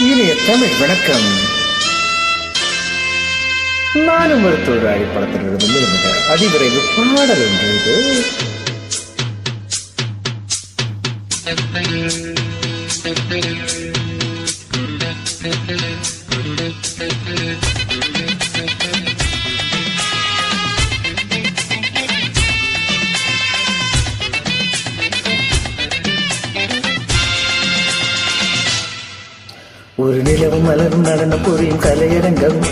இனிய தமிழ் வணக்கம். நானும் ஒரு தொழிலாளி படத்திலிருந்து மிக அதிவிரைவு பாடல் ஒன்று இது. ஒரு நிலவும் மலரும் நடன புரியும் கலையரங்கம்.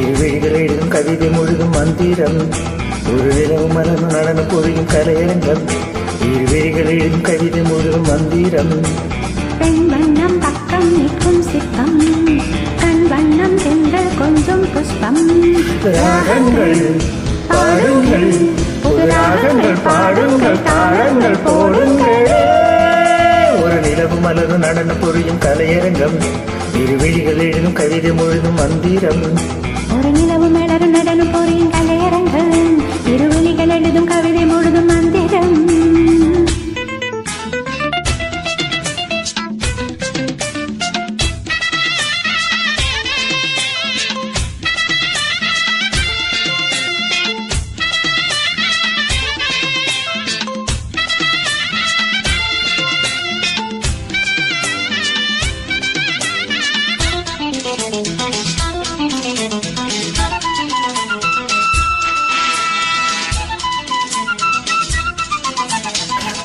இரு விழிகள் எழுதும் கவிதை முழுதும் மந்திரம். ஒரு நிலவும் மலரும் நடன புரியும் கலையரங்கம். இரு விழிகள் எழுதும் கவிதை முழுதும் மந்திரம். பெண் வண்ணம் பக்கம் நிற்கும் சிற்பம். கண் வண்ணம் சென்றல் கொஞ்சம் புஷ்பம். ராகங்கள் பாடுங்கள். புது ராகங்கள் பாடுங்கள். தாளங்கள் போடுங்கள். இரவு மலரு மலரும் நடன புரியும் கலையரங்கம். இருவிழிகள் எழுதும் கவிதை முழுதும் மந்திரம். ஒரு நிலவு மலரு நடனம் போரின் கலையரங்கம்.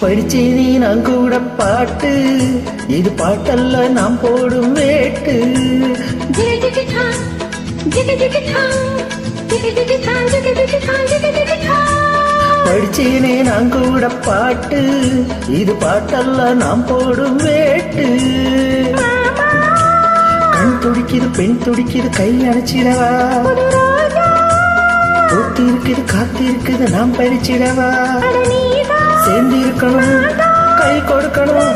படிச்சேனே நான் கூட பாட்டு. இது பாட்டல்ல நாம் போடும் வேட்டு படிச்சேனே நான் கூட பாட்டு இது பாட்டல்ல நாம் போடும் வேட்டு. கண் துடிக்குது பெண் துடிக்குது கை அணைச்சிடவா புது இருக்குது இருக்குது நாம் பறிச்சிடவா சேர்ந்து இருக்கணும் கை கொடுக்கணும்.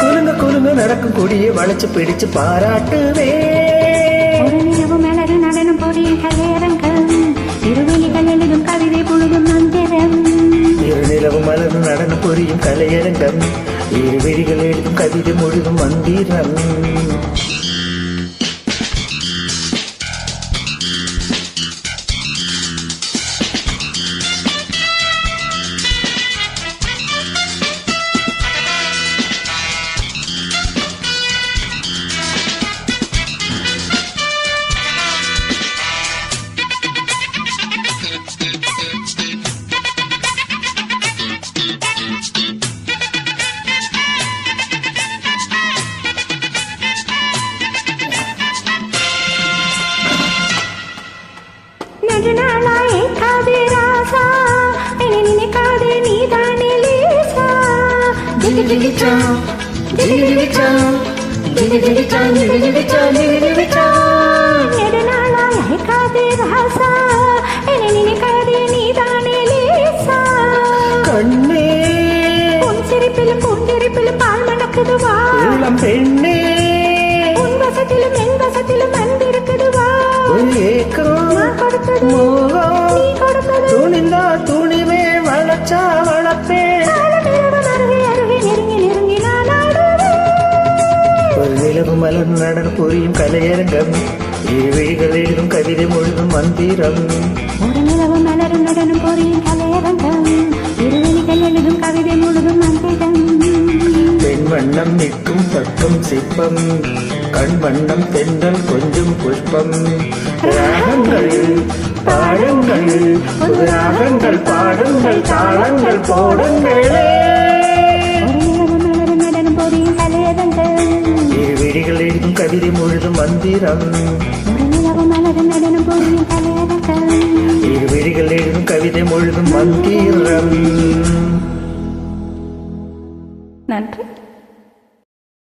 குலுங்க குலுங்க நடக்கும் கொடியை வளைச்சு பிடிச்சு பாராட்டுவே. ஒரு நிலவு மலரு நடனம் போரின் கலையரங்கள் இருவலிகள் எழுதும் கவிதை முழுதும் மந்திரம். இரு நிலவு மலர் நடன புரியும் கலையரங்கம். இரு விழிகள் எழுதும் கவிதை முழுதும் மந்திரம். கண்ணே. சிரிப்பிலும் பூஞ்சிரிப்பிலும் பால் மணக்குது வா இளம் பெண்ணே. உன் வசத்திலும் என் வசத்திலும் அன்பிருக்குது வா ஒரு ஏக்கம் கொடுத்தது மோகம். நீ கொடுத்தது. துணிந்தா துணிவே வளச்சா வளப்பே. மலர் நடன புரியும் கலையரங்கம். இரு விழிகள் எழுதும் கவிதை முழுதும் மந்திரம். ஒரு நிலவு மலரும் நடனம் போரின் கலையரங்கம். இருவெளிகள் எழுதும் கவிதை முழுதும் மந்திரம். பெண் வண்ணம் நிற்கும் பக்கம் சிற்பம். கண் வண்ணம் தென்றல் கொஞ்சம் புஷ்பம். ராகங்கள் பாடுங்கள் ராகங்கள் பாடுங்கள் தாளங்கள் போடுங்களே. கவிதை முழுதும் மந்திரம். இரு விழிகள் எழுதும் கவிதை முழுதும் மந்திரம். நன்றி.